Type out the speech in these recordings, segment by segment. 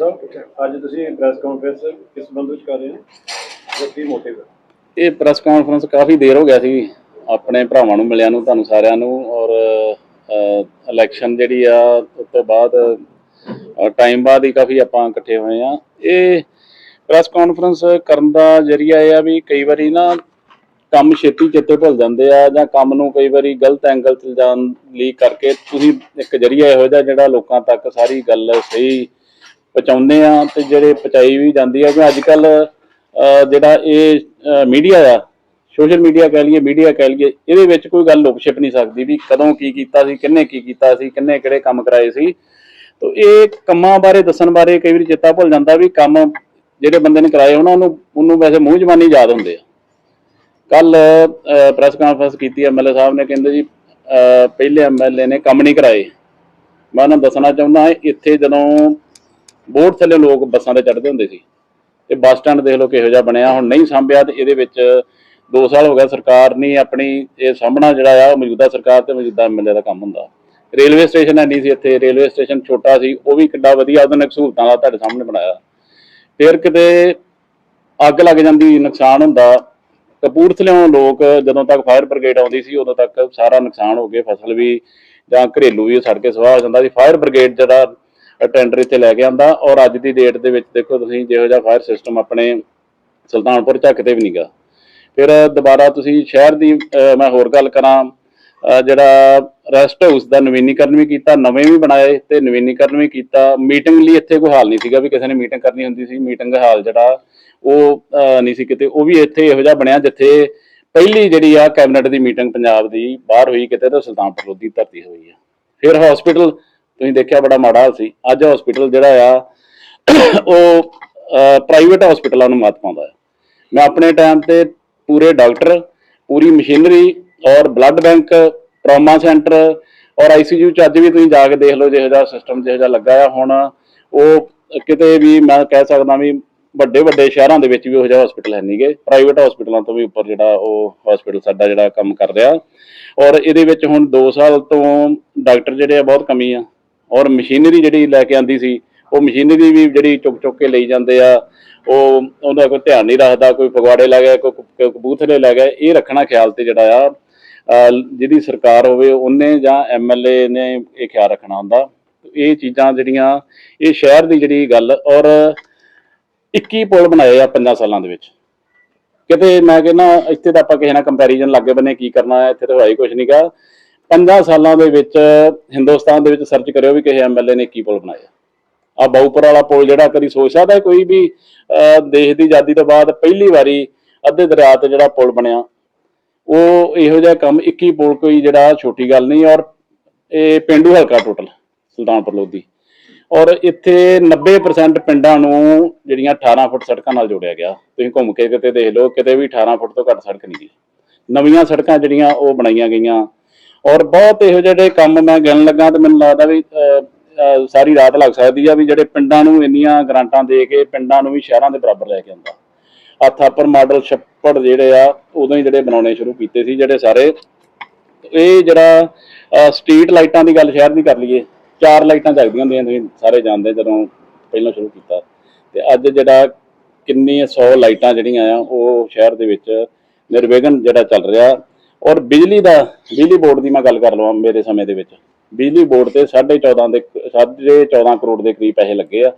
ਸਾਹਿਬ, ਅੱਜ ਤੁਸੀਂ press conference ਕਿਸ ਸੰਬੰਧ ਵਿੱਚ ਕਰ ਰਹੇ ਹੋ? ਜਾਂ ਮੋਟਿਵ ਇਹ ਪ੍ਰੈਸ ਕਾਨਫਰੰਸ ਕਾਫੀ ਦੇਰ ਹੋ ਗਿਆ ਸੀ। ਆਪਣੇ ਭਰਾਵਾਂ ਨੂੰ, ਮਿਲਿਆ ਨੂੰ, ਤੁਹਾਨੂੰ ਸਾਰਿਆਂ ਨੂੰ ਔਰ ਇਲੈਕਸ਼ਨ ਜਿਹੜੀ ਆ, ਉਸ ਤੋਂ ਬਾਅਦ ਟਾਈਮ ਬਾਅਦ ਹੀ ਕਾਫੀ ਆਪਾਂ ਇਕੱਠੇ ਹੋਏ ਆ ਇਹ ਪ੍ਰੈਸ ਕਾਨਫਰੰਸ ਕਰਨ ਦਾ ਜਰੀਆ ਇਹ ਆ ਵੀ ਕਈ ਵਾਰੀ ਨਾ ਕੰਮ ਛੇਤੀ ਚਿੱਤੇ ਭੁੱਲ ਜਾਂਦੇ ਆ ਜਾਂ ਕੰਮ ਨੂੰ ਕਈ ਵਾਰੀ ਗਲਤ ਐਂਗਲ 'ਚ ਜਾਣ ਲਈ ਕਰਕੇ ਤੁਸੀਂ ਇੱਕ ਜਰੀਆ ਇਹੋ ਜਿਹਾ ਜਿਹੜਾ ਲੋਕਾਂ ਤੱਕ ਸਾਰੀ ਗੱਲ ਸਹੀ ਪਹੁੰਚਾਉਂਦੇ ਆ ਤੇ ਜਿਹੜੇ ਪਹੁੰਚਾਈ ਵੀ ਜਾਂਦੀ ਆ ਕਿ ਅੱਜ ਕੱਲ ਜਿਹੜਾ ਇਹ ਮੀਡੀਆ ਆ ਸੋਸ਼ਲ ਮੀਡੀਆ ਕਹਿ ਲਈਏ ਮੀਡੀਆ ਕਹਿ ਲਈਏ ਇਹਦੇ ਵਿੱਚ ਕੋਈ ਗੱਲ ਲੁਕ ਨਹੀਂ ਸਕਦੀ ਵੀ ਕਦੋਂ ਕੀ ਕੀਤਾ ਸੀ ਕਿੰਨੇ ਕੀ ਕੀਤਾ ਸੀ ਕਿੰਨੇ ਕਿਹੜੇ ਕੰਮ ਕਰਾਏ ਸੀ। ਤੋ ਇਹ ਕੰਮਾਂ ਬਾਰੇ ਦੱਸਣ ਬਾਰੇ ਕਈ ਵਾਰੀ ਚੇਤਾ ਭੁੱਲ ਜਾਂਦਾ ਵੀ ਕੰਮ ਜਿਹੜੇ ਬੰਦੇ ਨੇ ਕਰਾਏ ਉਹਨਾਂ ਨੂੰ ਉਹਨੂੰ ਵੈਸੇ ਮੂੰਹ ਜ਼ਬਾਨੀ ਯਾਦ ਹੁੰਦੇ ਆ। ਕੱਲ ਪ੍ਰੈਸ ਕਾਨਫਰੰਸ ਕੀਤੀ ਐਮਐਲਏ ਸਾਹਿਬ ਨੇ ਕਹਿੰਦੇ ਜੀ ਅਹ, ਪਹਿਲੇ ਐਮਐਲਏ ਨੇ ਕੰਮ ਨਹੀਂ ਕਰਾਏ। ਮੈਂ ਉਹਨਾਂ ਨੂੰ ਦੱਸਣਾ ਚਾਹੁੰਦਾ ਇੱਥੇ ਜਦੋਂ ਬੋਰਡ ਥੱਲੇ ਲੋਕ ਬੱਸਾਂ ਤੇ ਚੜ੍ਹਦੇ ਹੁੰਦੇ ਸੀ। ਤੇ ਬੱਸ ਸਟੈਂਡ ਦੇਖ ਲਓ ਕਿਹੋ ਜਿਹਾ ਬਣਿਆ, ਹੁਣ ਨਹੀਂ ਸਾਂਭਿਆ ਤੇ ਇਹਦੇ ਵਿੱਚ 2 ਸਾਲ ਹੋ ਗਿਆ ਸਰਕਾਰ ਨੇ ਆਪਣੀ ਇਹ ਸਾਂਭਣਾ ਜਿਹੜਾ ਆ, ਉਹ ਮੌਜੂਦਾ ਸਰਕਾਰ ਤੇ ਮੌਜੂਦਾ ਐਮਐਲਏ ਦਾ ਕੰਮ ਹੁੰਦਾ। ਰੇਲਵੇ ਸਟੇਸ਼ਨ ਹੈ ਸੀ ਇੱਥੇ, ਰੇਲਵੇ ਸਟੇਸ਼ਨ ਛੋਟਾ ਸੀ, ਉਹ ਵੀ ਕਿੱਡਾ ਵਧੀਆ ਆਧੁਨਿਕ ਸਹੂਲਤਾਂ ਦਾ ਤੁਹਾਡੇ ਸਾਹਮਣੇ ਬਣਾਇਆ। ਫਿਰ ਕਿਤੇ ਅੱਗ ਲੱਗ ਜਾਂਦੀ, ਨੁਕਸਾਨ ਹੁੰਦਾ। ਕਪੂਰਥਲਿਓਂ ਲੋਕ ਜਦੋਂ ਤੱਕ ਫਾਇਰ ਬ੍ਰਿਗੇਡ ਆਉਂਦੀ ਸੀ, ਉਦੋਂ ਤੱਕ ਸਾਰਾ ਨੁਕਸਾਨ ਹੋ ਗਿਆ ਫਸਲ ਵੀ ਜਾਂ ਘਰੇਲੂ ਵੀ ਸੜ ਕੇ ਸਵਾਹ ਹੋ ਜਾਂਦਾ ਸੀ। ਫਾਇਰ ਬ੍ਰਿਗੇਡ ਜਿਹੜਾ ਟੈਂਡਰ ਇੱਥੇ ਲੈ ਕੇ ਆਂਦਾ ਔਰ ਅੱਜ ਦੀ ਡੇਟ ਦੇ ਵਿੱਚ ਦੇਖੋ ਤੁਸੀਂ ਜਿਹੋ ਜਿਹਾ ਫਾਇਰ ਸਿਸਟਮ ਆਪਣੇ ਸੁਲਤਾਨਪੁਰ ਚ ਕਿਤੇ ਵੀ ਨਹੀਂਗਾ ਫਿਰ ਦੁਬਾਰਾ ਤੁਸੀਂ ਸ਼ਹਿਰ ਦੀ ਮੈਂ ਹੋਰ ਗੱਲ ਕਰਾਂ ਜਿਹੜਾ ਰੈਸਟ ਹਾਊਸ ਦਾ ਨਵੀਨੀਕਰਨ ਵੀ ਕੀਤਾ, ਨਵੇਂ ਵੀ ਬਣਾਏ ਤੇ ਨਵੀਨੀਕਰਨ ਵੀ ਕੀਤਾ। ਮੀਟਿੰਗ ਲਈ ਇੱਥੇ ਕੋਈ ਹਾਲ ਨਹੀਂ ਸੀਗਾ ਵੀ ਕਿਸੇ ਨੇ ਮੀਟਿੰਗ ਕਰਨੀ ਹੁੰਦੀ ਸੀ। ਮੀਟਿੰਗ ਦਾ ਹਾਲ ਜਿਹੜਾ ਉਹ ਨਹੀਂ ਸੀ ਕਿਤੇ। ਉਹ ਵੀ ਇੱਥੇ ਇਹੋ ਜਿਹਾ ਬਣਿਆ ਜਿੱਥੇ ਪਹਿਲੀ ਜਿਹੜੀ ਆ ਕੈਬਨਿਟ ਦੀ ਮੀਟਿੰਗ ਪੰਜਾਬ ਦੀ ਬਾਹਰ ਹੋਈ ਕਿਤੇ ਤਾਂ ਸੁਲਤਾਨਪੁਰ ਲੋਧੀ ਧਰਤੀ ਹੋਈ ਆ। ਫਿਰ ਹਸਪੀਟਲ ਤੁਸੀਂ ਦੇਖਿਆ ਬੜਾ ਮਾੜਾ ਸੀ। ਅੱਜ ਹਸਪੀਟਲ ਜਿਹੜਾ ਆ, ਉਹ ਪ੍ਰਾਈਵੇਟ ਹਸਪੀਟਲਾਂ ਨੂੰ ਮੱਤ ਪਾਉਂਦਾ ਹੈ ਮੈਂ ਆਪਣੇ ਟਾਈਮ ਤੇ ਪੂਰੇ ਡਾਕਟਰ, ਪੂਰੀ ਮਸ਼ੀਨਰੀ ਔਰ ਬਲੱਡ ਬੈਂਕ ਟਰਾਮਾ ਸੈਂਟਰ ਔਰ ਆਈਸੀਯੂ ਚ ਅੱਜ ਵੀ ਤੁਸੀਂ ਜਾ ਕੇ ਦੇਖ ਲਓ, ਜਿਹੋ ਜਿਹਾ ਸਿਸਟਮ ਜਿਹੋ ਜਿਹਾ ਲੱਗਾ ਆ। ਹੁਣ ਉਹ ਕਿਤੇ ਵੀ ਮੈਂ ਕਹਿ ਸਕਦਾ ਵੀ ਵੱਡੇ ਵੱਡੇ ਸ਼ਹਿਰਾਂ ਦੇ ਵਿੱਚ ਵੀ ਉਹੋ ਜਿਹਾ ਹਸਪੀਟਲ ਹੈ ਨਹੀਂਗੇ ਪ੍ਰਾਈਵੇਟ ਹਸਪੀਟਲਾਂ ਤੋਂ ਵੀ ਉੱਪਰ ਜਿਹੜਾ ਉਹ ਹਸਪੀਟਲ ਸਾਡਾ ਜਿਹੜਾ ਕੰਮ ਕਰ ਰਿਹਾ। ਔਰ ਇਹਦੇ ਵਿੱਚ ਹੁਣ 2 ਸਾਲ ਤੋਂ ਡਾਕਟਰ ਜਿਹੜੇ ਆ ਬਹੁਤ ਕਮੀ ਆ। ਔਰ ਮਸ਼ੀਨਰੀ ਜਿਹੜੀ ਲੈ ਕੇ ਆਂਦੀ ਸੀ, ਉਹ ਮਸ਼ੀਨਰੀ ਵੀ ਜਿਹੜੀ ਚੁੱਕ ਚੁੱਕ ਕੇ ਲਈ ਜਾਂਦੇ ਆ, ਉਹ ਉਹਦਾ ਕੋਈ ਧਿਆਨ ਨਹੀਂ ਰੱਖਦਾ, ਕੋਈ ਫਗਵਾੜੇ ਲੈ ਗਿਆ ਕੋਈ ਕ- ਕਬੂਥਲੇ ਲੈ ਗਿਆ ਇਹ ਰੱਖਣਾ ਖਿਆਲ ਤੇ ਜਿਹੜਾ ਆ ਜਿਹਦੀ ਸਰਕਾਰ ਹੋਵੇ, ਉਹਨੇ ਜਾਂ ਐਮਐਲਏ ਨੇ ਇਹ ਖਿਆਲ ਰੱਖਣਾ ਹੁੰਦਾ। ਇਹ ਚੀਜ਼ਾਂ ਜਿਹੜੀਆਂ, ਇਹ ਸ਼ਹਿਰ ਦੀ ਜਿਹੜੀ ਗੱਲ, ਔਰ 21 ਪੁਲ ਬਣਾਏ ਆ ਪੰਜਾਂ ਸਾਲਾਂ ਦੇ ਵਿੱਚ। ਕਿਤੇ ਮੈਂ ਕਹਿੰਦਾ, ਇੱਥੇ ਤਾਂ ਆਪਾਂ ਕਿਸੇ ਨਾਲ ਕੰਪੈਰੀਜ਼ਨ ਲੱਗੇ ਬੰਨੇ, ਕੀ ਕਰਨਾ ਹੈ ਇੱਥੇ ਤਾਂ ਹੋਇਆ ਹੀ ਕੁਝ ਨਹੀਂਗਾ ਪੰਜਾਂ ਸਾਲਾਂ ਦੇ ਵਿੱਚ ਹਿੰਦੁਸਤਾਨ ਦੇ ਵਿੱਚ ਸਰਚ ਕਰਿਓ ਵੀ ਕਿਸੇ ਐਮਐਲਏ ਨੇ ਕੀ ਪੁਲ ਬਣਾਇਆ। ਆ ਬਾਉਪੁਰ ਵਾਲਾ ਪੁਲ ਜਿਹੜਾ ਕਦੀ ਸੋਚ ਸਕਦਾ ਕੋਈ ਵੀ ਅਹ, ਦੇਸ਼ ਦੀ ਆਜ਼ਾਦੀ ਤੋਂ ਬਾਅਦ ਪਹਿਲੀ ਵਾਰੀ ਅੱਧੇ ਦਰਿਆ ਤੇ ਜਿਹੜਾ ਪੁਲ ਬਣਿਆ। ਉਹ ਇਹੋ ਜਿਹਾ ਕੰਮ 21 ਪੁਲ ਕੋਈ ਜਿਹੜਾ ਛੋਟੀ ਗੱਲ ਨਹੀਂ ਔਰ ਇਹ ਪਿੰਡੂ ਹਲਕਾ ਟੋਟਲ ਸੁਲਤਾਨਪੁਰ ਲੋਧੀ। ਔਰ ਇੱਥੇ 90% ਪਿੰਡਾਂ ਨੂੰ ਜਿਹੜੀਆਂ 18 ਫੁੱਟ ਸੜਕਾਂ ਨਾਲ ਜੋੜਿਆ ਗਿਆ। ਤੁਸੀਂ ਘੁੰਮ ਕੇ ਕਿਤੇ ਦੇਖ ਲਓ ਕਿਤੇ ਵੀ 18 ਫੁੱਟ ਤੋਂ ਘੱਟ ਸੜਕ ਨਹੀਂ ਗਈ। ਨਵੀਆਂ ਸੜਕਾਂ ਜਿਹੜੀਆਂ ਉਹ ਬਣਾਈਆਂ ਗਈਆਂ। ਔਰ ਬਹੁਤ ਇਹੋ ਜਿਹੇ ਕੰਮ ਮੈਂ ਗਿਣ ਲੱਗਾ ਤੇ ਮੈਨੂੰ ਲੱਗਦਾ ਵੀ ਸਾਰੀ ਰਾਤ ਲੱਗ ਸਕਦੀ ਆ ਵੀ ਜਿਹੜੇ ਪਿੰਡਾਂ ਨੂੰ ਇੰਨੀਆਂ ਗ੍ਰਾਂਟਾਂ ਦੇ ਕੇ ਪਿੰਡਾਂ ਨੂੰ ਵੀ ਸ਼ਹਿਰਾਂ ਦੇ ਬਰਾਬਰ ਲੈ ਕੇ ਆਉਂਦਾ। ਹੱਥਾਪਰ ਮਾਡਲ ਛੱਪੜ ਜਿਹੜੇ ਆ, ਉਦੋਂ ਹੀ ਜਿਹੜੇ ਬਣਾਉਣੇ ਸ਼ੁਰੂ ਕੀਤੇ ਸੀ ਜਿਹੜੇ ਸਾਰੇ। ਇਹ ਜਿਹੜਾ ਸਟਰੀਟ ਲਾਈਟਾਂ ਦੀ ਗੱਲ ਸ਼ਹਿਰ ਦੀ ਕਰ ਲਈਏ, ਚਾਰ ਲਾਈਟਾਂ ਜਗਦੀਆਂ ਹੁੰਦੀਆਂ ਤੁਸੀਂ ਸਾਰੇ ਜਾਣਦੇ ਜਦੋਂ ਪਹਿਲਾਂ ਸ਼ੁਰੂ ਕੀਤਾ। ਤੇ ਅੱਜ ਜਿਹੜਾ ਕਿੰਨੀ 100 ਲਾਈਟਾਂ ਜਿਹੜੀਆਂ ਆ, ਉਹ ਸ਼ਹਿਰ ਦੇ ਵਿੱਚ ਨਿਰਵਿਘਨ ਜਿਹੜਾ ਚੱਲ ਰਿਹਾ। ਔਰ ਬਿਜਲੀ ਦਾ, ਬਿਜਲੀ ਬੋਰਡ ਦੀ ਮੈਂ ਗੱਲ ਕਰ ਲਵਾਂ ਮੇਰੇ ਸਮੇਂ ਦੇ ਵਿੱਚ। ਬਿਜਲੀ ਬੋਰਡ ਤੇ 14.5 ਦੇ 14.5 ਕਰੋੜ ਦੇ ਕਰੀਬ ਪੈਸੇ ਲੱਗੇ ਆ।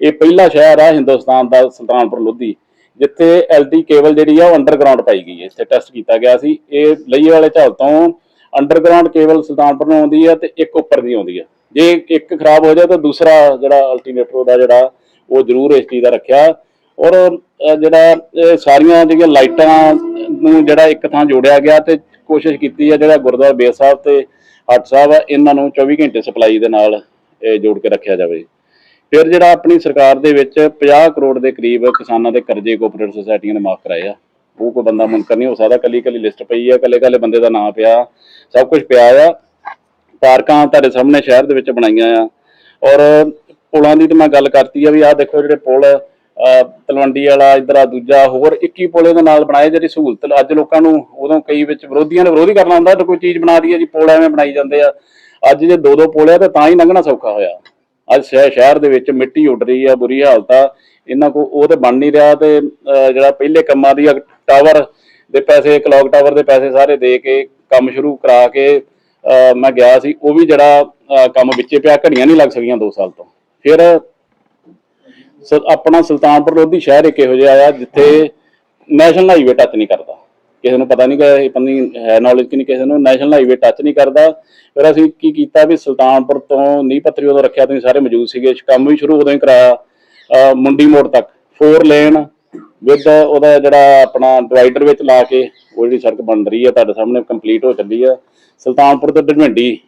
ਇਹ ਪਹਿਲਾ ਸ਼ਹਿਰ ਆ ਹਿੰਦੁਸਤਾਨ ਦਾ ਸੁਲਤਾਨਪੁਰ ਲੋਧੀ, ਜਿੱਥੇ ਐਲਟੀ ਕੇਬਲ ਜਿਹੜੀ ਆ ਉਹ ਅੰਡਰਗਰਾਉਂਡ ਪਾਈ ਗਈ ਹੈ। ਇੱਥੇ ਟੈਸਟ ਕੀਤਾ ਗਿਆ ਸੀ। ਇਹ ਲਈਏ ਵਾਲੇ ਝਾਲ ਤੋਂ ਅੰਡਰਗਰਾਉਂਡ ਕੇਬਲ ਸੁਲਤਾਨਪੁਰ ਨੂੰ ਆਉਂਦੀ ਹੈ ਤੇ ਇੱਕ ਉੱਪਰ ਦੀ ਆਉਂਦੀ ਆ। ਜੇ ਇੱਕ ਖਰਾਬ ਹੋ ਜਾਏ ਤਾਂ ਦੂਸਰਾ ਜਿਹੜਾ ਅਲਟਰਨੇਟਰ ਦਾ ਜਿਹੜਾ, ਉਹ ਜ਼ਰੂਰ ਇਸ ਚੀਜ਼ ਦਾ ਰੱਖਿਆ। ਔਰ ਜਿਹੜਾ, ਇਹ ਸਾਰੀਆਂ ਜਿਹੜੀਆਂ ਲਾਈਟਾਂ ਨੂੰ ਜਿਹੜਾ ਇੱਕ ਥਾਂ ਜੋੜਿਆ ਗਿਆ ਤੇ ਕੋਸ਼ਿਸ਼ ਕੀਤੀ ਹੈ ਜਿਹੜਾ ਗੁਰਦੁਆਰਾ ਬੇਰ ਸਾਹਿਬ ਤੇ ਹੱਟ ਸਾਹਿਬ ਆ, ਇਹਨਾਂ ਨੂੰ 24 ਘੰਟੇ ਸਪਲਾਈ ਦੇ ਨਾਲ, ਇਹ ਜੋੜ ਕੇ ਰੱਖਿਆ ਜਾਵੇ। ਫਿਰ ਜਿਹੜਾ ਆਪਣੀ ਸਰਕਾਰ ਦੇ ਵਿੱਚ 50 ਕਰੋੜ ਦੇ ਕਰੀਬ ਕਿਸਾਨਾਂ ਦੇ ਕਰਜ਼ੇ ਕੋਆਪਰੇਟਿਵ ਸੁਸਾਇਟੀਆਂ ਨੇ ਮਾਫ ਕਰਾਏ ਆ। ਉਹ ਕੋਈ ਬੰਦਾ ਮੁਨਕਰ ਨਹੀਂ ਹੋ ਸਕਦਾ ਕੱਲੀ ਕੱਲੀ ਲਿਸਟ ਪਈ ਆ ਕੱਲੇ ਕੱਲੇ ਬੰਦੇ ਦਾ ਨਾਮ ਪਿਆ, ਸਭ ਕੁਝ ਪਿਆ ਆ। ਪਾਰਕਾਂ ਤੁਹਾਡੇ ਸਾਹਮਣੇ ਸ਼ਹਿਰ ਦੇ ਵਿੱਚ ਬਣਾਈਆਂ ਆ। ਔਰ ਪੁਲਾਂ ਦੀ ਤਾਂ ਮੈਂ ਗੱਲ ਕਰਤੀ ਆ ਵੀ ਆਹ ਦੇਖੋ ਜਿਹੜੇ ਪੁਲ ਤਲਵੰਡੀ ਵਾਲਾ ਇਧਰ ਆ ਦੂਜਾ ਹੋਰ 21 ਪੁਲ ਦੇ ਨਾਲ ਬਣਾਏ ਜਿਹੜੀ ਸਹੂਲਤ ਅੱਜ ਲੋਕਾਂ ਨੂੰ ਉਦੋਂ ਕਈ ਵਿੱਚ ਵਿਰੋਧੀਆਂ ਨੇ ਵਿਰੋਧੀ ਕਰਨਾ ਹੁੰਦਾ ਤਾਂ ਕੋਈ ਚੀਜ਼ ਬਣਾ ਦਈਏ ਜੀ ਪੁਲ ਐਵੇਂ ਬਣਾਈ ਜਾਂਦੇ ਆ। ਅੱਜ ਜੇ ਦੋ ਦੋ ਪੁਲ ਤਾਂ ਤਾਂ ਹੀ ਲੰਘਣਾ ਸੌਖਾ ਹੋਇਆ। ਅੱਜ ਸ਼ਹਿਰ ਦੇ ਵਿੱਚ ਮਿੱਟੀ ਉੱਡ ਰਹੀ ਆ ਬੁਰੀ ਹਾਲਤ ਆ ਇਹਨਾਂ ਕੋ ਉਹ ਤੇ ਬਣ ਨਹੀਂ ਰਿਹਾ ਤੇ ਜਿਹੜਾ ਪਹਿਲੇ ਕੰਮਾਂ ਦੀ ਟਾਵਰ ਦੇ ਪੈਸੇ ਕਲੌਕ ਟਾਵਰ ਦੇ ਪੈਸੇ ਸਾਰੇ ਦੇ ਕੇ ਕੰਮ ਸ਼ੁਰੂ ਕਰਾ ਕੇ ਅਹ, ਮੈਂ ਗਿਆ ਸੀ ਉਹ ਵੀ ਜਿਹੜਾ ਕੰਮ ਵਿੱਚੇ ਪਿਆ ਘੜੀਆਂ ਨਹੀਂ ਲੱਗ ਸਕੀਆਂ 2 ਸਾਲ ਤੋਂ। ਫਿਰ ਆਪਣਾ ਸੁਲਤਾਨਪੁਰ ਲੋਧੀ ਸ਼ਹਿਰ ਇੱਕ ਇਹੋ ਜਿਹਾ ਆ ਜਿੱਥੇ ਨੈਸ਼ਨਲ ਹਾਈਵੇ ਟੱਚ ਨਹੀਂ ਕਰਦਾ। ਕਿਸੇ ਨੂੰ ਪਤਾ ਨਹੀਂ ਕਿ ਇਹ ਹੈ ਨੌਲੇਜ ਕਿ ਨਹੀਂ, ਕਿਸੇ ਨੂੰ ਨੈਸ਼ਨਲ ਹਾਈਵੇ ਟੱਚ ਨਹੀਂ ਕਰਦਾ। ਫਿਰ ਅਸੀਂ ਕੀ ਕੀਤਾ ਵੀ ਸੁਲਤਾਨਪੁਰ ਤੋਂ ਨੀਂਹ ਪੱਥਰੀ ਉਦੋਂ ਰੱਖਿਆ, ਤੁਸੀਂ ਸਾਰੇ ਮੌਜੂਦ ਸੀਗੇ। ਕੰਮ ਵੀ ਸ਼ੁਰੂ ਉਦੋਂ ਹੀ ਕਰਾਇਆ ਮੁੰਡੀ ਮੋੜ ਤੱਕ। 4 ਲੇਨ ਵਿਦ ਉਹਦਾ ਜਿਹੜਾ ਆਪਣਾ ਡਿਵਾਈਡਰ ਵਿੱਚ ਲਾ ਕੇ, ਉਹ ਜਿਹੜੀ ਸੜਕ ਬਣ ਰਹੀ ਹੈ, ਤੁਹਾਡੇ ਸਾਹਮਣੇ ਕੰਪਲੀਟ ਹੋ ਚੱਲੀ ਆ ਸੁਲਤਾਨਪੁਰ ਤੋਂ ਡਢਮੰਡੀ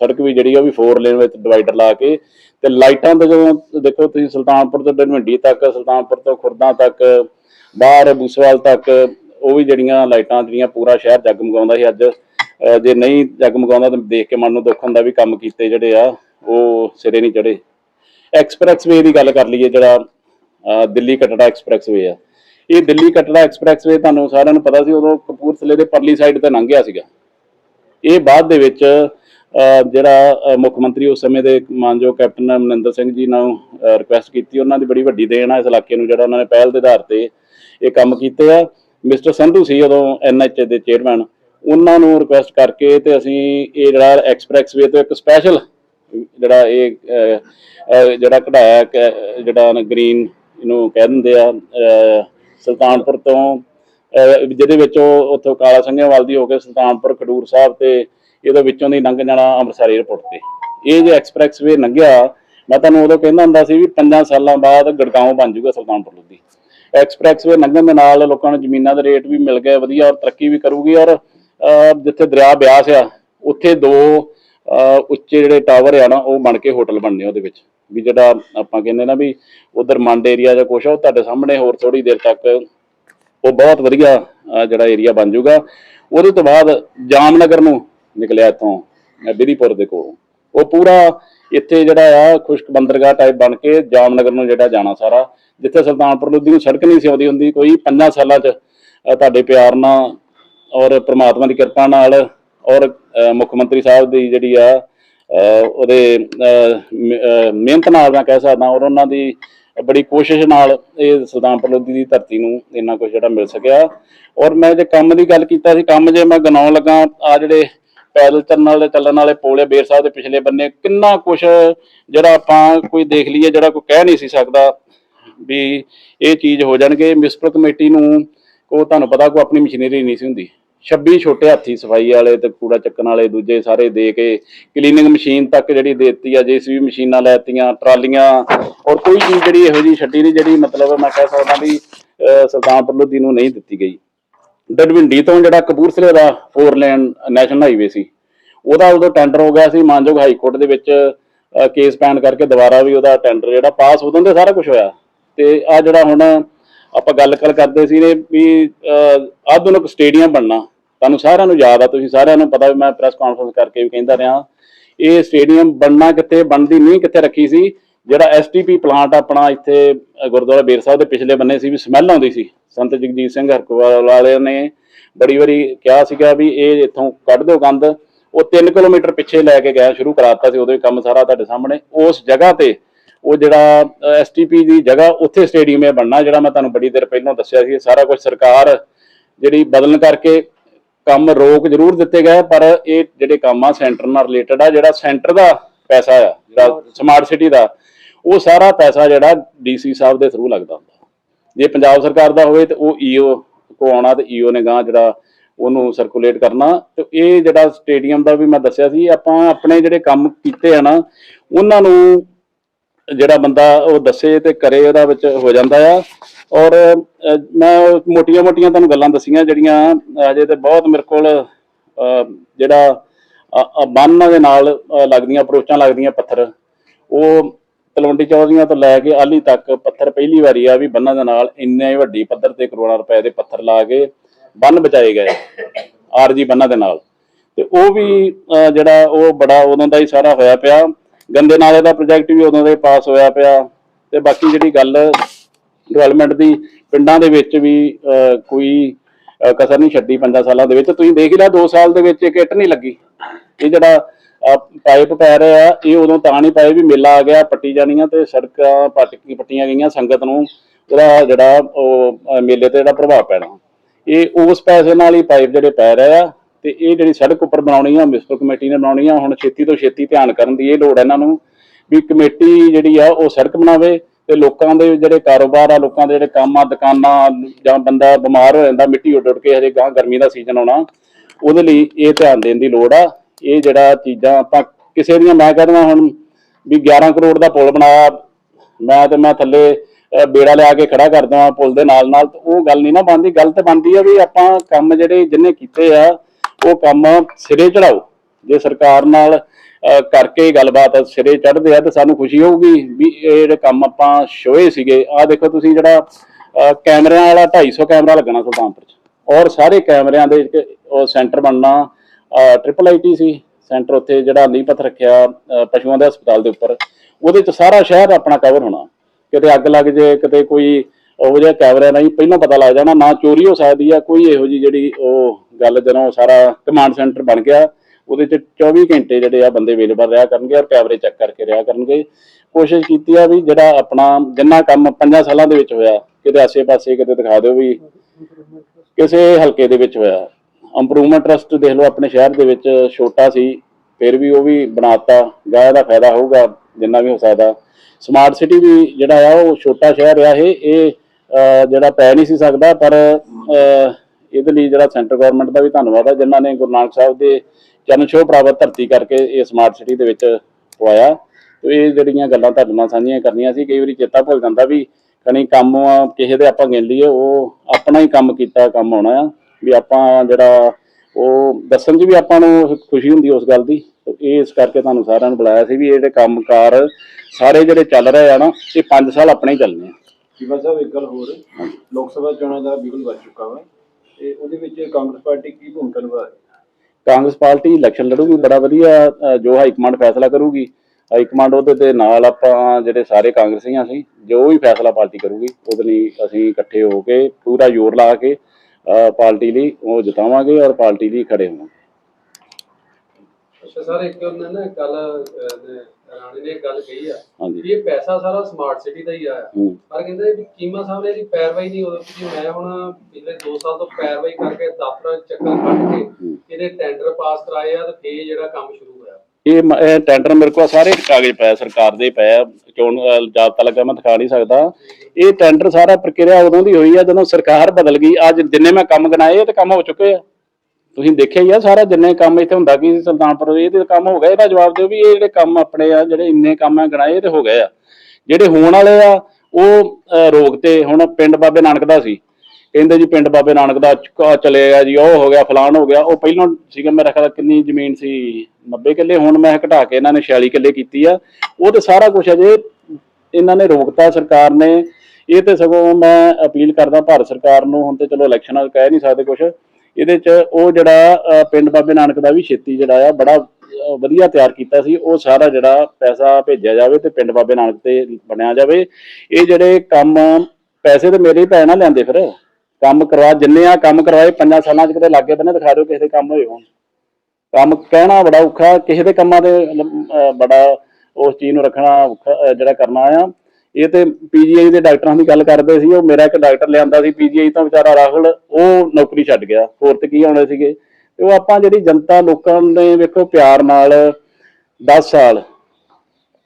ਸੜਕ ਵੀ ਜਿਹੜੀ ਆ ਉਹ ਵੀ ਫੋਰ ਲੇਨ ਵਿੱਚ ਡਿਵਾਈਡਰ ਲਾ ਕੇ ਤੇ ਲਾਈਟਾਂ ਤੇ ਜਦੋਂ ਦੇਖੋ ਤੁਸੀਂ ਸੁਲਤਾਨਪੁਰ ਤੋਂ ਡਢਮੰਡੀ ਤੱਕ, ਸੁਲਤਾਨਪੁਰ ਤੋਂ ਖੁਰਦਾਂ ਤੱਕ, ਬਾਹਰ ਬੂਸਵਾਲ ਤੱਕ, ਉਹ ਵੀ ਜਿਹੜੀਆਂ ਲਾਈਟਾਂ ਜਿਹੜੀਆਂ ਪੂਰਾ ਸ਼ਹਿਰ ਜਗਮਗਾਉਂਦਾ ਸੀ ਅੱਜ। ਜੇ ਨਹੀਂ ਜਗਮਗਾਉਂਦਾ ਤਾਂ ਦੇਖ ਕੇ ਮਨ ਨੂੰ ਦੁੱਖ ਹੁੰਦਾ ਵੀ ਕੰਮ ਕੀਤੇ ਜਿਹੜੇ ਆ, ਉਹ ਸਿਰੇ ਨਹੀਂ ਚੜੇ ਐਕਸਪ੍ਰੈਸਵੇ ਦੀ ਗੱਲ ਕਰ ਲਈਏ ਜਿਹੜਾ ਦਿੱਲੀ ਕਟੜਾ ਐਕਸਪ੍ਰੈਸਵੇ ਆ। ਇਹ ਦਿੱਲੀ ਕਟੜਾ ਐਕਸਪ੍ਰੈਸਵੇ ਤੁਹਾਨੂੰ ਸਾਰਿਆਂ ਨੂੰ ਪਤਾ ਸੀ, ਉਦੋਂ ਕਪੂਰਥਲੇ ਦੇ ਪਰਲੀ ਸਾਈਡ ਤੇ ਲੰਘਿਆ ਸੀਗਾ। ਇਹ ਬਾਅਦ ਦੇ ਵਿੱਚ ਜਿਹੜਾ ਮੁੱਖ ਮੰਤਰੀ ਉਸ ਸਮੇਂ ਦੇ ਮਾਨਯੋਗ ਕੈਪਟਨ ਅਮਰਿੰਦਰ ਸਿੰਘ ਜੀ ਨੂੰ ਰਿਕੁਐਸਟ ਕੀਤੀ, ਉਹਨਾਂ ਦੀ ਬੜੀ ਵੱਡੀ ਦੇਣ ਆ ਇਸ ਇਲਾਕੇ ਨੂੰ, ਜਿਹੜਾ ਉਹਨਾਂ ਨੇ ਪਹਿਲ ਦੇ ਆਧਾਰ ਤੇ ਇਹ ਕੰਮ ਕੀਤੇ ਆ। ਮਿਸਟਰ ਸੰਧੂ ਸੀ ਉਦੋਂ ਐਨਐਚ ਦੇ ਚੇਅਰਮੈਨ ਉਹਨਾਂ ਨੂੰ ਰਿਕੁਐਸਟ ਕਰਕੇ ਤੇ ਅਸੀਂ ਇਹ ਜਿਹੜਾ ਐਕਸਪ੍ਰੈਸਵੇ ਤੋਂ ਇੱਕ ਸਪੈਸ਼ਲ ਜਿਹੜਾ ਇਹ ਜਿਹੜਾ ਕਢਾਇਆ ਕ- ਜਿਹੜਾ ਗ੍ਰੀਨ ਇਹਨੂੰ ਕਹਿ ਦਿੰਦੇ ਆ ਸੁਲਤਾਨਪੁਰ ਤੋਂ ਜਿਹਦੇ ਵਿੱਚ ਉਹ ਉੱਥੋਂ ਕਾਲਾ ਸੰਘਿਆਵਾਲ ਦੀ ਹੋ ਕੇ ਸੁਲਤਾਨਪੁਰ ਖਡੂਰ ਸਾਹਿਬ ਤੇ ਇਹਦੇ ਵਿੱਚੋਂ ਦੀ ਲੰਘ ਜਾਣਾ ਅੰਮ੍ਰਿਤਸਰ ਏਅਰਪੋਰਟ ਤੇ। ਇਹ ਜੇ ਐਕਸਪ੍ਰੈਸਵੇ ਲੰਘਿਆ, ਮੈਂ ਤੁਹਾਨੂੰ ਉਦੋਂ ਕਹਿੰਦਾ ਹੁੰਦਾ ਸੀ ਵੀ 5 ਸਾਲਾਂ ਬਾਅਦ ਗੜਗਾਉਂ ਬਣ ਜਾਊਗਾ ਸੁਲਤਾਨਪੁਰ ਲੋਧੀ। ਐਕਸਪ੍ਰੈਸਵੇ ਲੰਘਣ ਦੇ ਨਾਲ ਲੋਕਾਂ ਨੂੰ ਜ਼ਮੀਨਾਂ ਦੇ ਰੇਟ ਵੀ ਮਿਲ ਗਏ, ਵਧੀਆ ਔਰ ਤਰੱਕੀ ਵੀ ਕਰੂਗੀ ਔਰ ਜਿੱਥੇ ਦਰਿਆ ਬਿਆਸ ਆ, ਉੱਥੇ ਦੋ ਉੱਚੇ ਜਿਹੜੇ ਟਾਵਰ ਆ ਨਾ, ਉਹ ਬਣ ਕੇ ਹੋਟਲ ਬਣਨੇ ਉਹਦੇ ਵਿੱਚ। ਵੀ ਜਿਹੜਾ ਆਪਾਂ ਕਹਿੰਦੇ ਨਾ ਵੀ ਉਧਰ ਮੰਡ ਏਰੀਆ ਜਾਂ ਕੁਛ ਆ, ਉਹ ਤੁਹਾਡੇ ਸਾਹਮਣੇ ਹੋਰ ਥੋੜੀ ਦੇਰ ਤੱਕ ਉਹ ਬਹੁਤ ਵਧੀਆ ਜਿਹੜਾ ਏਰੀਆ ਬਣ ਜਾਊਗਾ ਉਹਦੇ ਤੋਂ ਬਾਅਦ ਜਾਮਨਗਰ ਨੂੰ ਨਿਕਲਿਆ ਇੱਥੋਂ ਅਹ, ਬਿਧੀਪੁਰ ਦੇ ਕੋਲੋਂ। ਉਹ ਪੂਰਾ ਇੱਥੇ ਜਿਹੜਾ ਆ ਖੁਸ਼ਕ ਬੰਦਰਗਾਹ ਟਾਈਪ ਬਣ ਕੇ ਜਾਮਨਗਰ ਨੂੰ ਜਿਹੜਾ ਜਾਣਾ ਸਾਰਾ। ਜਿੱਥੇ ਸੁਲਤਾਨਪੁਰ ਲੋਧੀ ਨੂੰ ਸੜਕ ਨਹੀਂ ਸੀ ਆਉਂਦੀ ਹੁੰਦੀ ਕੋਈ ਪੰਜਾਂ ਸਾਲਾਂ 'ਚ ਤੁਹਾਡੇ ਪਿਆਰ ਨਾਲ ਔਰ ਪ੍ਰਮਾਤਮਾ ਦੀ ਕਿਰਪਾ ਨਾਲ ਔਰ ਮੁੱਖ ਮੰਤਰੀ ਸਾਹਿਬ ਦੀ ਜਿਹੜੀ ਆ ਉਹਦੇ ਮਿਹਨਤ ਨਾਲ ਮੈਂ ਕਹਿ ਸਕਦਾ ਔਰ ਉਹਨਾਂ ਦੀ ਬੜੀ ਕੋਸ਼ਿਸ਼ ਨਾਲ ਇਹ ਸੁਲਤਾਨਪੁਰ ਲੋਧੀ ਦੀ ਧਰਤੀ ਨੂੰ ਇੰਨਾ ਕੁਝ ਜਿਹੜਾ ਮਿਲ ਸਕਿਆ। ਔਰ ਮੈਂ ਜੇ ਕੰਮ ਦੀ ਗੱਲ ਕੀਤਾ ਸੀ ਕੰਮ ਜੇ ਮੈਂ ਗਨਾਉਣ ਲੱਗਾ ਆ ਜਿਹੜੇ ਪੈਦਲ ਚੱਲਣ ਵਾਲੇ ਚੱਲਣ ਵਾਲੇ ਪੋਲੇ ਬੇਰ ਸਾਹਿਬ ਦੇ ਪਿਛਲੇ ਬੰਨੇ ਕਿੰਨਾ ਕੁਝ ਜਿਹੜਾ ਆਪਾਂ ਕੋਈ ਦੇਖ ਲਈਏ ਜਿਹੜਾ ਕੋਈ ਕਹਿ ਨਹੀਂ ਸੀ ਸਕਦਾ ਵੀ ਇਹ ਚੀਜ਼ ਹੋ ਜਾਣਗੇ। ਮਿਸਪਰ ਕਮੇਟੀ ਨੂੰ ਕੋ ਤੁਹਾਨੂੰ ਪਤਾ ਕੋ ਆਪਣੀ ਮਸ਼ੀਨਰੀ ਨਹੀਂ ਸੀ ਹੁੰਦੀ। 26 ਛੋਟੇ ਹਾਥੀ ਸਫ਼ਾਈ ਵਾਲੇ ਤੇ ਕੂੜਾ ਚੱਕਣ ਵਾਲੇ ਦੂਜੇ ਸਾਰੇ ਦੇ ਕੇ ਕਲੀਨਿੰਗ ਮਸ਼ੀਨ ਤੱਕ ਜਿਹੜੀ ਦੇਤੀ ਆ ਜੇਸੀਬੀ ਮਸ਼ੀਨਾਂ ਲੈਤੀਆਂ ਟਰਾਲੀਆਂ ਔਰ ਕੋਈ ਚੀਜ਼ ਜਿਹੜੀ ਇਹੋ ਜਿਹੀ ਛੱਡੀ ਨਹੀਂ ਜਿਹੜੀ ਮਤਲਬ ਮੈਂ ਕਹਿ ਸਕਦਾ ਵੀ ਅਹ, ਸੁਲਤਾਨਪੁਰ ਲੋਧੀ ਨੂੰ ਨਹੀਂ ਦਿੱਤੀ ਗਈ। ਡਡਵਿੰਡੀ ਤੋਂ ਜਿਹੜਾ ਕਪੂਰਥਲੇ ਦਾ ਫੋਰ ਲੇਨ ਨੈਸ਼ਨਲ ਹਾਈਵੇ ਸੀ ਉਹਦਾ ਉਦੋਂ ਟੈਂਡਰ ਹੋ ਗਿਆ ਸੀ ਮਾਨਯੋਗ ਹਾਈ ਕੋਰਟ ਦੇ ਵਿੱਚ ਕੇਸ ਪੈਣ ਕਰਕੇ ਦੁਬਾਰਾ ਵੀ ਉਹਦਾ ਟੈਂਡਰ ਜਿਹੜਾ ਪਾਸ ਉਦੋਂ ਦੇ ਸਾਰਾ ਕੁਝ ਹੋਇਆ। ਤੇ ਆ ਜਿਹੜਾ ਹੁਣ ਆਪਾਂ ਗੱਲ ਕਰ ਕਰਦੇ ਸੀ ਨੇ ਵੀ ਅਹ, ਆਧੁਨਿਕ ਸਟੇਡੀਅਮ ਬਣਨਾ ਤੁਹਾਨੂੰ ਸਾਰਿਆਂ ਨੂੰ ਯਾਦ ਆ ਤੁਸੀਂ ਸਾਰਿਆਂ ਨੂੰ ਪਤਾ ਵੀ ਮੈਂ ਪ੍ਰੈਸ ਕਾਨਫਰੰਸ ਕਰਕੇ ਵੀ ਕਹਿੰਦਾ ਰਿਹਾ। ਇਹ ਸਟੇਡੀਅਮ ਬਣਨਾ ਕਿੱਥੇ ਬਣਦੀ ਨਹੀਂ ਕਿੱਥੇ ਰੱਖੀ ਸੀ ਜਿਹੜਾ ਐਸਟੀਪੀ ਪਲਾਂਟ ਆਪਣਾ ਇੱਥੇ ਗੁਰਦੁਆਰਾ ਬੇਰ ਸਾਹਿਬ ਦੇ ਪਿਛਲੇ ਬੰਨੇ ਸੀ ਵੀ ਸਮੈਲ ਆਉਂਦੀ ਸੀ। ਸੰਤ ਜਗਜੀਤ ਸਿੰਘ ਹਰਕੋਵਾਲ ਵਾਲਿਆਂ ਨੇ ਬੜੀ ਵਾਰੀ ਕਿਹਾ ਸੀਗਾ ਵੀ ਇਹ ਇੱਥੋਂ ਕੱਢ ਦਿਓ ਗੰਦ। ਉਹ 3 ਕਿਲੋਮੀਟਰ ਪਿੱਛੇ ਲੈ ਕੇ ਗਿਆ ਸ਼ੁਰੂ ਕਰਾਤਾ ਸੀ ਉਦੋਂ ਹੀ ਕੰਮ ਸਾਰਾ ਤੁਹਾਡੇ ਸਾਹਮਣੇ। ਉਸ ਜਗ੍ਹਾ ਤੇ ਉਹ ਜਿਹੜਾ ਐਸਟੀਪੀ ਦੀ ਜਗ੍ਹਾ ਉੱਥੇ ਸਟੇਡੀਅਮ ਇਹ ਬਣਨਾ ਜਿਹੜਾ ਮੈਂ ਤੁਹਾਨੂੰ ਬੜੀ ਦੇਰ ਪਹਿਲਾਂ ਦੱਸਿਆ ਸੀ। ਸਾਰਾ ਕੁਝ ਸਰਕਾਰ ਜਿਹੜੀ ਬਦਲਣ ਕਰਕੇ ਕੰਮ ਰੋਕ ਜ਼ਰੂਰ ਦਿੱਤੇ ਗਏ ਪਰ ਇਹ ਜਿਹੜੇ ਕੰਮ ਆ ਸੈਂਟਰ ਨਾਲ ਰਿਲੇਟਡ ਆ ਜਿਹੜਾ ਸੈਂਟਰ ਦਾ ਪੈਸਾ ਆ ਜਿਹੜਾ ਸਮਾਰਟ ਸਿਟੀ ਦਾ ਉਹ ਸਾਰਾ ਪੈਸਾ ਜਿਹੜਾ ਡੀਸੀ ਸਾਹਿਬ ਦੇ ਥਰੂ ਲੱਗਦਾ ਹੁੰਦਾ। ਜੇ ਪੰਜਾਬ ਸਰਕਾਰ ਦਾ ਹੋਵੇ ਤੇ ਉਹ ਈਓ ਕੋ ਆਉਣਾ ਤੇ ਈਓ ਨੇ ਗਾਂ ਜਿਹੜਾ ਉਹਨੂੰ ਸਰਕੂਲੇਟ ਕਰਨਾ। ਤੇ ਇਹ ਜਿਹੜਾ ਸਟੇਡੀਅਮ ਦਾ ਵੀ ਮੈਂ ਦੱਸਿਆ ਸੀ ਆਪਾਂ ਆਪਣੇ ਜਿਹੜੇ ਕੰਮ ਕੀਤੇ ਆ ਨਾ ਉਹਨਾਂ ਨੂੰ ਜਿਹੜਾ ਬੰਦਾ ਉਹ ਦੱਸੇ ਤੇ ਕਰੇ ਉਹਦਾ ਵਿੱਚ ਹੋ ਜਾਂਦਾ ਆ। ਔਰ ਮੈਂ ਮੋਟੀਆਂ-ਮੋਟੀਆਂ ਤੁਹਾਨੂੰ ਗੱਲਾਂ ਦੱਸੀਆਂ ਜਿਹੜੀਆਂ ਅਜੇ ਤੇ ਬਹੁਤ ਮੇਰੇ ਕੋਲ ਅਹ, ਜਿਹੜਾ ਅ- ਬੰਨ ਦੇ ਨਾਲ ਲੱਗਦੀਆਂ ਅਪਰੋਚਾਂ ਲੱਗਦੀਆਂ ਪੱਥਰ ਉਹ ਤਲਵੰਡੀ ਚੌਧਰੀਆਂ ਤੋਂ ਲੈ ਕੇ ਆਲੀ ਤੱਕ ਪੱਥਰ ਪਹਿਲੀ ਵਾਰੀ ਆ ਵੀ ਬੰਨਾਂ ਦੇ ਨਾਲ ਇੰਨੇ ਵੱਡੀ ਪੱਧਰ ਤੇ ਕਰੋੜਾਂ ਰੁਪਏ ਦੇ ਪੱਥਰ ਲਾ ਕੇ ਬੰਨ ਬਚਾਏ ਗਏ ਆਰਜੀ ਬੰਨਾਂ ਦੇ ਨਾਲ। ਤੇ ਉਹ ਵੀ ਜਿਹੜਾ ਉਹ ਬੜਾ ਉਦੋਂ ਦਾ ਹੀ ਸਾਰਾ ਹੋਇਆ ਪਿਆ। ਗੰਦੇ ਨਾਲੇ ਦਾ ਪ੍ਰੋਜੈਕਟ ਵੀ ਉਦੋਂ ਦਾ ਹੀ ਪਾਸ ਹੋਇਆ ਪਿਆ। ਤੇ ਬਾਕੀ ਜਿਹੜੀ ਗੱਲ ਡਿਵੈਲਪਮੈਂਟ ਦੀ ਪਿੰਡਾਂ ਦੇ ਵਿੱਚ ਵੀ ਕੋਈ ਕਸਰ ਨਹੀਂ ਛੱਡੀ ਪੰਜਾਂ ਸਾਲਾਂ ਦੇ ਵਿੱਚ। ਤੁਸੀਂ ਦੇਖ ਲਿਆ 2 ਸਾਲ ਦੇ ਵਿੱਚ ਇੱਕ ਇੱਟ ਨਹੀਂ ਲੱਗੀ। ਇਹ ਜਿਹੜਾ ਪਾਈਪ ਪੈ ਰਹੇ ਆ ਇਹ ਉਦੋਂ ਤਾਂ ਨਹੀਂ ਪਏ ਵੀ ਮੇਲਾ ਆ ਗਿਆ, ਪੱਟੀ ਜਾਣੀਆਂ ਤੇ ਸੜਕਾਂ ਪੱਟ ਪੱਟੀਆਂ ਗਈਆਂ ਸੰਗਤ ਨੂੰ, ਉਹਦਾ ਜਿਹੜਾ ਉਹ ਮੇਲੇ ਤੇ ਜਿਹੜਾ ਪ੍ਰਭਾਵ ਪੈਣਾ। ਇਹ ਉਸ ਪੈਸੇ ਨਾਲ ਹੀ ਪਾਈਪ ਜਿਹੜੇ ਪੈ ਰਹੇ ਆ, ਤੇ ਇਹ ਜਿਹੜੀ ਸੜਕ ਉੱਪਰ ਬਣਾਉਣੀ ਆ, ਮਿਊਨਿਸਪਲ ਕਮੇਟੀ ਨੇ ਬਣਾਉਣੀ ਆ, ਹੁਣ ਛੇਤੀ ਤੋਂ ਛੇਤੀ ਧਿਆਨ ਕਰਨ ਦੀ ਇਹ ਲੋੜ ਹੈ ਇਹਨਾਂ ਨੂੰ, ਵੀ ਕਮੇਟੀ ਜਿਹੜੀ ਆ ਉਹ ਸੜਕ ਬਣਾਵੇ ਤੇ ਲੋਕਾਂ ਦੇ ਜਿਹੜੇ ਕਾਰੋਬਾਰ ਆ, ਲੋਕਾਂ ਦੇ ਜਿਹੜੇ ਕੰਮ ਆ, ਦੁਕਾਨਾਂ ਜਾਂ ਬੰਦਾ ਬਿਮਾਰ ਹੋ ਜਾਂਦਾ, ਮਿੱਟੀ ਉੱਡ ਉੱਡ ਕੇ ਹਜੇ ਗਾਂ ਗਰਮੀ ਦਾ ਸੀਜ਼ਨ ਆਉਣਾ, ਉਹਦੇ ਲਈ ਇਹ ਧਿਆਨ ਦੇਣ ਦੀ ਲੋੜ ਆ। ਇਹ ਜਿਹੜਾ ਚੀਜ਼ਾਂ ਆਪਾਂ ਕਿਸੇ ਦੀਆਂ, ਮੈਂ ਕਹਿੰਦਾ ਹੁਣ ਵੀ 11 ਕਰੋੜ ਦਾ ਪੁਲ ਬਣਾਇਆ, ਮੈਂ ਤੇ ਮੈਂ ਥੱਲੇ ਬੇੜਾ ਲਿਆ ਕੇ ਖੜਾ ਕਰ ਦਵਾਂ ਪੁਲ ਦੇ ਨਾਲ ਨਾਲ, ਤੇ ਉਹ ਗੱਲ ਨਹੀਂ ਨਾ ਬਣਦੀ, ਗੱਲ ਤੇ ਬਣਦੀ ਆ ਵੀ ਆਪਾਂ ਕੰਮ ਜਿਹੜੇ ਜਿੰਨੇ ਕੀਤੇ ਆ, ਉਹ ਕੰਮ ਸਿਰੇ ਚੜਾਓ। ਜੇ ਸਰਕਾਰ ਨਾਲ ਕਰਕੇ ਗੱਲਬਾਤ ਸਿਰੇ ਚੜ੍ਹਦੇ ਆ, ਤਾਂ ਸਾਨੂੰ ਖੁਸ਼ੀ ਹੋਊਗੀ ਵੀ ਇਹ ਜਿਹੜੇ ਕੰਮ ਆਪਾਂ ਸ਼ੋਏ ਸੀਗੇ। ਆ ਦੇਖੋ ਤੁਸੀਂ ਜਿਹੜਾ ਕੈਮਰਿਆਂ ਵਾਲਾ 250 ਕੈਮਰਾ ਲੱਗਣਾ ਸੁਲਤਾਨਪੁਰ ਚ। ਔਰ ਸਾਰੇ ਕੈਮਰਿਆਂ ਦੇ ਇੱਕ, ਉਹ ਸੈਂਟਰ ਬਣਨਾ ਟ੍ਰਿਪਲ ਆਈਟੀ ਸੀ ਸੈਂਟਰ ਉੱਥੇ ਜਿਹੜਾ ਨੀਪਤ ਰੱਖਿਆ ਪਸ਼ੂਆਂ ਦੇ ਹਸਪਤਾਲ ਦੇ ਉੱਪਰ। ਉਹਦੇ ਚ ਸਾਰਾ ਸ਼ਹਿਰ ਆਪਣਾ ਕਵਰ ਹੋਣਾ। ਕਿਤੇ ਅੱਗ ਲੱਗ ਜੇ, ਕਿਤੇ ਕੋਈ ਉਹ ਜਿਹਾ ਕੈਮਰਾ ਨਹੀਂ, ਪਹਿਲਾਂ ਪਤਾ ਲੱਗ ਜਾਣਾ, ਨਾ ਚੋਰੀ ਹੋ ਸਕਦੀ ਆ, ਕੋਈ ਇਹੋ ਜੀ ਜਿਹੜੀ ਉਹ ਗੱਲ ਜਦੋਂ ਸਾਰਾ ਕਮਾਂਡ ਸੈਂਟਰ ਬਣ ਗਿਆ, ਉਹਦੇ ਚ 24 ਘੰਟੇ ਜਿਹੜੇ ਆ ਬੰਦੇ ਅਵੇਲੇਬਲ ਰਿਹਾ ਕਰਨਗੇ ਔਰ ਕੈਮਰੇ ਚੈੱਕ ਕਰਕੇ ਰਿਹਾ ਕਰਨਗੇ। ਕੋਸ਼ਿਸ਼ ਕੀਤੀ ਆ ਵੀ ਜਿਹੜਾ ਆਪਣਾ ਜਿੰਨਾ ਕੰਮ 5 ਸਾਲਾਂ ਦੇ ਵਿੱਚ ਹੋਇਆ, ਕਿਤੇ ਆਸੇ-ਪਾਸੇ ਕਿਤੇ ਦਿਖਾ ਦਿਓ ਵੀ ਕਿਸੇ ਹਲਕੇ ਦੇ ਵਿੱਚ ਹੋਇਆ। ਇੰਪਰੂਵਮੈਂਟ ਟਰਸਟ ਦੇਖ ਲਓ, ਆਪਣੇ ਸ਼ਹਿਰ ਦੇ ਵਿੱਚ ਛੋਟਾ ਸੀ, ਫਿਰ ਵੀ ਉਹ ਵੀ ਬਣਾਤਾ ਗਾਇਆ ਦਾ ਫਾਇਦਾ ਹੋਊਗਾ, ਜਿੰਨਾ ਵੀ ਹੋ ਸਕਦਾ। ਸਮਾਰਟ ਸਿਟੀ ਵੀ ਜਿਹੜਾ ਆ, ਉਹ ਛੋਟਾ ਸ਼ਹਿਰ ਆ ਇਹ ਇਹ ਜਿਹੜਾ ਪੈ ਨਹੀਂ ਸੀ ਸਕਦਾ, ਪਰ ਇਹਦੇ ਲਈ ਜਿਹੜਾ ਸੈਂਟਰ ਗਵਰਨਮੈਂਟ ਦਾ ਵੀ ਧੰਨਵਾਦ ਆ, ਜਿਨ੍ਹਾਂ ਨੇ ਗੁਰੂ ਨਾਨਕ ਸਾਹਿਬ ਦੇ ਚਰਨ ਛੋਹ ਪ੍ਰਾਪਤ ਧਰਤੀ ਕਰਕੇ ਇਹ ਸਮਾਰਟ ਸਿਟੀ ਦੇ ਵਿੱਚ ਪਵਾਇਆ। ਤੇ ਇਹ ਜਿਹੜੀਆਂ ਗੱਲਾਂ ਤੁਹਾਡੇ ਨਾਲ ਸਾਂਝੀਆਂ ਕਰਨੀਆਂ ਸੀ, ਕਈ ਵਾਰੀ ਚੇਤਾ ਭੁੱਲ ਜਾਂਦਾ ਵੀ ਕਣੀ ਕੰਮ ਕਿਸੇ ਦੇ ਆਪਾਂ ਗਿਣ ਲਈਏ, ਉਹ ਆਪਣਾ ਹੀ ਕੰਮ ਕੀਤਾ, ਕੰਮ ਆਉਣਾ ਆ। ਵੀ ਆਪਾਂ ਜਿਹੜਾ ਉਹ ਦੱਸਣ 'ਚ ਵੀ ਆਪਾਂ ਨੂੰ ਖੁਸ਼ੀ ਹੁੰਦੀ ਉਸ ਗੱਲ ਦੀ। ਇਹ ਇਸ ਕਰਕੇ ਤੁਹਾਨੂੰ ਸਾਰਿਆਂ ਨੂੰ ਬੁਲਾਇਆ ਸੀ ਵੀ ਇਹ ਜਿਹੜੇ ਕੰਮਕਾਰ ਸਾਰੇ ਜਿਹੜੇ ਚੱਲ ਰਹੇ ਆ ਨਾ ਇਹ 5 ਸਾਲ ਆਪਣੇ ਹੀ ਚੱਲਣੇ ਆ। ਜੀਵਾ ਸਾਹਿਬ ਇੱਕ ਗੱਲ ਹੋਰ। ਲੋਕ ਸਭਾ ਚੋਣਾਂ ਦਾ ਬਿਗਲ ਵੱਜ ਚੁੱਕਾ ਵਾ। ਤੇ ਉਹਦੇ ਵਿੱਚ ਕਾਂਗਰਸ ਪਾਰਟੀ ਕੀ ਭੂਮਿਕਾ ਨਿਭਾ ਰਹੀ ਕਾਂਗਰਸ ਪਾਰਟੀ ਇਲੈਕਸ਼ਨ ਲੜੂਗੀ ਬੜਾ ਵਧੀਆ ਜੋ ਹਾਈ ਕਮਾਂਡ ਫੈਸਲਾ ਕਰੂਗੀ। ਹਾਈ ਕਮਾਂਡ ਉਹਦੇ ਤੇ ਨਾਲ ਆਪਾਂ ਜਿਹੜੇ ਸਾਰੇ ਕਾਂਗਰਸੀਆਂ ਸੀ ਜੋ ਵੀ ਫੈਸਲਾ ਪਾਰਟੀ ਕਰੂਗੀ ਉਹਦੇ ਲਈ ਅਸੀਂ ਇਕੱਠੇ ਹੋ ਕੇ ਪੂਰਾ ਜ਼ੋਰ ਲਾ ਕੇ ਪਾਰਟੀ ਲਈ ਉਹ ਜਿਤਾਵਾਂਗੇ ਔਰ ਪਾਰਟੀ ਲਈ ਖੜੇ ਹੋਵਾਂਗੇ। ਅੱਛਾ ਸਰ ਇੱਕ ਉਹਨਾਂ ਨੇ ਕੱਲ ਰਾਣੀ ਨੇ ਇੱਕ ਗੱਲ ਕਹੀ ਆ ਹਾਂਜੀ। ਵੀ ਇਹ ਪੈਸਾ ਸਾਰਾ ਸਮਾਰਟ ਸਿਟੀ ਦਾ ਹੀ ਆਇਆ। ਹੂੰ। ਪਰ ਕਹਿੰਦੇ ਵੀ ਕੀਮਾ ਸਾਹਿਬ ਨੇ ਇਹਦੀ ਪੈਰਵਾਈ ਨਹੀਂ ਉਦੋਂ ਕਿ ਮੈਂ ਹੁਣ ਪਿਛਲੇ 2 ਸਾਲ ਤੋਂ ਪੈਰਵਾਈ ਕਰਕੇ ਦਫ਼ਤਰ ਚੱਕਰ ਕੱਢ ਕੇ ਇਹਦੇ ਟੈਂਡਰ ਪਾਸ ਕਰਾਏ ਆ ਤੇ ਫੇਰ ਜਿਹੜਾ ਕੰਮ ਸ਼ੁਰੂ ਹੋਇਆ ਇਹ ਮ- ਇਹ ਟੈਂਡਰ ਮੇਰੇ ਕੋਲ ਸਾਰੇ ਕਾਗਜ਼ ਪਏ ਆ, ਸਰਕਾਰ ਦੇ ਪਏ ਆ ਚੋਣ ਅ, ਜਾਬਤਾ ਲੱਗਾ ਮੈਂ ਦਿਖਾ ਨਹੀਂ ਸਕਦਾ। ਇਹ ਟੈਂਡਰ ਸਾਰਾ ਪ੍ਰਕਿਰਿਆ ਉਦੋਂ ਦੀ ਹੋਈ ਆ ਜਦੋਂ ਸਰਕਾਰ ਬਦਲ ਗਈ। ਅੱਜ ਜਿੰਨੇ ਮੈਂ ਕੰਮ ਗਣਾਏ ਇਹ ਤੇ ਕੰਮ ਹੋ ਚੁੱਕੇ ਆ। ਤੁਸੀਂ ਦੇਖਿਆ ਹੀ ਆ ਸਾਰਾ ਜਿੰਨੇ ਕੰਮ ਇੱਥੇ ਹੁੰਦਾ ਕੀ ਸੀ ਸੁਲਤਾਨਪੁਰ ਇਹ ਤੇ ਕੰਮ ਹੋ ਗਏ ਇਹਦਾ ਜਵਾਬ ਦਿਓ ਵੀ ਇਹ ਜਿਹੜੇ ਕੰਮ ਆਪਣੇ ਆ ਜਿਹੜੇ ਇੰਨੇ ਕੰਮ ਆ ਗਣਾਏ ਇਹ ਤੇ ਹੋ ਗਏ ਆ। ਜਿਹੜੇ ਹੋਣ ਵਾਲੇ ਆ ਉਹ ਅ, ਰੋਕ ਤੇ ਹੁਣ ਪਿੰਡ ਬਾਬੇ ਨਾਨਕ ਦਾ ਸੀ। ਕਹਿੰਦੇ ਜੀ ਪਿੰਡ ਬਾਬੇ ਨਾਨਕ ਦਾ ਚਲੇ ਚਲੇਗਾ ਜੀ ਉਹ ਹੋ ਗਿਆ ਫਲਾਣ ਹੋ ਗਿਆ। ਉਹ ਪਹਿਲਾਂ ਸੀਗਾ ਮੇਰਾ ਖਿਆਲ ਕਿੰਨੀ ਜ਼ਮੀਨ ਸੀ? 90 ਕਿੱਲੇ, ਹੁਣ ਮੈਂ ਘਟਾ ਕੇ ਇਹਨਾਂ ਨੇ 46 ਕਿੱਲੇ ਕੀਤੀ ਆ। ਉਹ ਤੇ ਸਾਰਾ ਕੁਝ ਅਜੇ ਇਹਨਾਂ ਨੇ ਰੋਕਤਾ, ਸਰਕਾਰ ਨੇ। ਇਹ ਤੇ ਸਗੋਂ ਮੈਂ ਅਪੀਲ ਕਰਦਾ ਭਾਰਤ ਸਰਕਾਰ ਨੂੰ, ਹੁਣ ਤੇ ਚਲੋ ਇਲੈਕਸ਼ਨ ਕਹਿ ਨਹੀਂ ਸਕਦੇ ਕੁਝ ਇਹਦੇ ਚ ਉਹ ਜਿਹੜਾ ਪਿੰਡ ਬਾਬੇ ਨਾਨਕ ਦਾ ਵੀ ਛੇਤੀ ਜਿਹੜਾ ਆ, ਬੜਾ ਵਧੀਆ ਤਿਆਰ ਕੀਤਾ ਸੀ। ਉਹ ਸਾਰਾ ਜਿਹੜਾ ਪੈਸਾ ਭੇਜਿਆ ਜਾਵੇ ਤੇ ਪਿੰਡ ਬਾਬੇ ਨਾਨਕ ਤੇ ਬਣਿਆ ਜਾਵੇ। ਇਹ ਜਿਹੜੇ ਕੰਮ, ਪੈਸੇ ਤੇ ਮੇਰੇ ਹੀ ਪੈ ਨਾ ਲੈਂਦੇ ਫਿਰ। ਕੰਮ ਕਰਵਾ, ਜਿੰਨੇ ਆ ਕੰਮ ਕਰਵਾਏ, ਪੰਜਾਂ ਸਾਲਾਂ ਚ ਕਿਤੇ ਲਾਗੇ ਬੰਨੇ ਦਿਖਾ ਦਿਓ ਕਿਸੇ ਦੇ ਕੰਮ ਹੋਏ ਹੋਣ। ਕੰਮ ਕਹਿਣਾ ਬੜਾ ਔਖਾ ਕਿਸੇ ਦੇ ਕੰਮਾਂ ਦੇ ਅਹ, ਬੜਾ ਉਸ ਚੀਜ਼ ਨੂੰ ਰੱਖਣਾ ਔਖਾ, ਅਹ, ਜਿਹੜਾ ਕਰਨਾ ਆ। ਇਹ ਤੇ ਪੀਜੀਆਈ ਦੇ ਡਾਕਟਰਾਂ ਦੀ ਗੱਲ ਕਰਦੇ ਸੀ ਉਹ ਮੇਰਾ ਇੱਕ ਡਾਕਟਰ ਲਿਆਂਦਾ ਸੀ ਪੀਜੀਆਈ ਤੋਂ ਵਿਚਾਰਾ ਰਾਹੁਲ ਉਹ ਨੌਕਰੀ ਛੱਡ ਗਿਆ। ਹੋਰ ਤੇ ਕੀ ਆਉਣੇ ਸੀਗੇ? ਤੇ ਉਹ ਆਪਾਂ ਜਿਹੜੀ ਜਨਤਾ ਲੋਕਾਂ ਨੇ ਵੇਖੋ ਪਿਆਰ ਨਾਲ 10 ਸਾਲ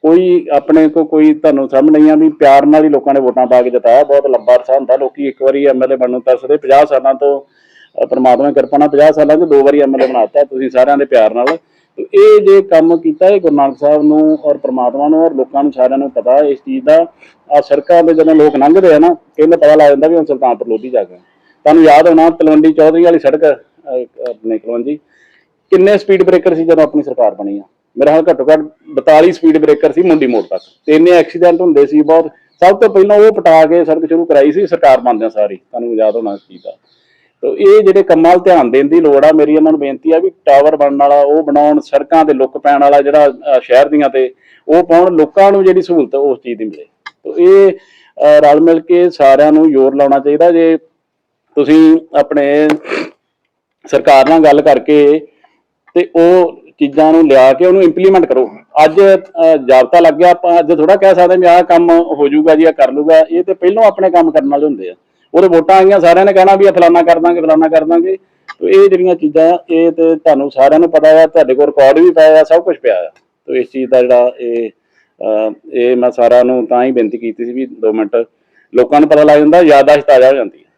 ਕੋਈ ਆਪਣੇ ਕੋ ਕੋਈ ਤੁਹਾਨੂੰ ਸਮਝ ਨਹੀਂ ਆ ਵੀ ਪਿਆਰ ਨਾਲ ਹੀ ਲੋਕਾਂ ਨੇ ਵੋਟਾਂ ਪਾ ਕੇ ਜਿਤਾਇਆ। ਬਹੁਤ ਲੰਬਾ ਅਰਸਾ ਹੁੰਦਾ। ਲੋਕੀ ਇੱਕ ਵਾਰੀ ਐਮਐਲਏ ਬਣਨ ਨੂੰ ਤਰਸਦੇ। 50 ਸਾਲਾਂ ਤੋਂ ਪਰਮਾਤਮਾ ਦੀ ਕਿਰਪਾ ਨਾਲ 50 ਸਾਲਾਂ 'ਚ ਦੋ ਵਾਰੀ ਐਮਐਲਏ ਬਣਾਤਾ ਤੁਸੀਂ ਸਾਰਿਆਂ ਦੇ ਪਿਆਰ ਨਾਲ। ਤੇ ਇਹ ਜੇ ਕੰਮ ਕੀਤਾ ਇਹ ਗੁਰੂ ਨਾਨਕ ਸਾਹਿਬ ਨੂੰ ਔਰ ਪ੍ਰਮਾਤਮਾ ਨੂੰ ਔਰ ਲੋਕਾਂ ਨੂੰ ਸਾਰਿਆਂ ਨੂੰ ਪਤਾ ਇਸ ਚੀਜ਼ ਦਾ ਆ ਸੜਕਾਂ ਦੇ ਜਦੋਂ ਲੋਕ ਲੰਘਦੇ ਆ ਨਾ ਕਹਿੰਦੇ ਪਤਾ ਲੱਗ ਜਾਂਦਾ ਵੀ ਹੁਣ ਸੁਲਤਾਨਪੁਰ ਲੋਧੀ ਜਾ ਗਏ ਤੁਹਾਨੂੰ ਯਾਦ ਹੋਣਾ ਤਲਵੰਡੀ ਚੌਧਰੀ ਵਾਲੀ ਸੜਕ ਅਹ, ਆਪਣੇ ਤਲਵੰਡੀ। ਕਿੰਨੇ ਸਪੀਡ ਬ੍ਰੇਕਰ ਸੀ ਜਦੋਂ ਆਪਣੀ ਸਰਕਾਰ ਬਣੀ ਆ? ਮੇਰਾ ਹਾਲ ਘੱਟੋ ਘੱਟ 42 ਸਪੀਡ ਬ੍ਰੇਕਰ ਸੀ ਮੁੰਡੀ ਮੋੜ ਤੱਕ। ਤੇ ਇੰਨੇ ਐਕਸੀਡੈਂਟ ਹੁੰਦੇ ਸੀ ਬਹੁਤ। ਸਭ ਤੋਂ ਪਹਿਲਾਂ ਉਹ ਪਟਾ ਕੇ ਸੜਕ ਸ਼ੁਰੂ ਕਰਾਈ ਸੀ ਸਰਕਾਰ ਬਣਦਿਆਂ ਸਾਰੀ। ਤੁਹਾਨੂੰ ਯਾਦ ਹੋਣਾ ਇਸ ਚੀਜ਼ ਦਾ। ਇਹ ਜਿਹੜੇ ਕੰਮਾਂ 'ਤੇ ਧਿਆਨ ਦੇਣ ਦੀ ਲੋੜ ਆ ਮੇਰੀ ਇਹਨਾਂ ਨੂੰ ਬੇਨਤੀ ਆ ਵੀ ਟਾਵਰ ਬਣਨ ਵਾਲਾ ਉਹ ਬਣਾਉਣ ਸੜਕਾਂ ਤੇ ਲੁੱਕ ਪੈਣ ਵਾਲਾ ਜਿਹੜਾ ਸ਼ਹਿਰ ਦੀਆਂ ਤੇ ਉਹ ਪਾਉਣ ਲੋਕਾਂ ਨੂੰ ਜਿਹੜੀ ਸਹੂਲਤ ਉਸ ਚੀਜ਼ ਦੀ ਮਿਲੇ। ਤੋ ਇਹ ਰਲ ਮਿਲ ਕੇ ਸਾਰਿਆਂ ਨੂੰ ਜ਼ੋਰ ਲਾਉਣਾ ਚਾਹੀਦਾ। ਜੇ ਤੁਸੀਂ ਆਪਣੇ ਸਰਕਾਰ ਨਾਲ ਗੱਲ ਕਰਕੇ ਤੇ ਉਹ ਚੀਜ਼ਾਂ ਨੂੰ ਲਿਆ ਕੇ ਉਹਨੂੰ ਇੰਪਲੀਮੈਂਟ ਕਰੋ। ਅੱਜ ਅਹ, ਜਾਬਤਾ ਲੱਗ ਗਿਆ ਆਪਾਂ ਅੱਜ ਥੋੜਾ ਕਹਿ ਸਕਦੇ ਵੀ ਆਹ ਕੰਮ ਹੋ ਜਾਊਗਾ ਜੀ ਆ ਕਰ ਲੂਗਾ ਇਹ ਤੇ ਪਹਿਲਾਂ ਆਪਣੇ ਕੰਮ ਕਰਨ ਵਾਲੇ ਹੁੰਦੇ ਆ। ਉਹਦੇ ਵੋਟਾਂ ਆਈਆਂ, ਸਾਰਿਆਂ ਨੇ ਕਹਿਣਾ ਵੀ ਇਹ ਫਲਾਨਾ ਕਰ ਦਾਂਗੇ, ਫਲਾਨਾ ਕਰ ਦਾਂਗੇ। ਤੇ ਇਹ ਜਿਹੜੀਆਂ ਚੀਜ਼ਾਂ, ਇਹ ਤੇ ਤੁਹਾਨੂੰ ਸਾਰਿਆਂ ਨੂੰ ਪਤਾ ਆ, ਤੁਹਾਡੇ ਕੋਲ ਰਿਕਾਰਡ ਵੀ ਪਿਆ ਆ, ਸਭ ਕੁਝ ਪਿਆ ਆ। ਤੇ ਇਸ ਚੀਜ਼ ਦਾ ਜਿਹੜਾ ਇਹ ਇਹ ਮੈਂ ਸਾਰਿਆਂ ਨੂੰ ਤਾਂ ਹੀ ਬੇਨਤੀ ਕੀਤੀ ਸੀ ਵੀ 2 ਮਿੰਟ ਲੋਕਾਂ ਨੂੰ ਪਤਾ ਲੱਗ ਜਾਂਦਾ ਯਾਦਾਸ਼ਤ ਤਾਜ਼ਾ ਹੋ ਜਾਂਦੀ ਹੈ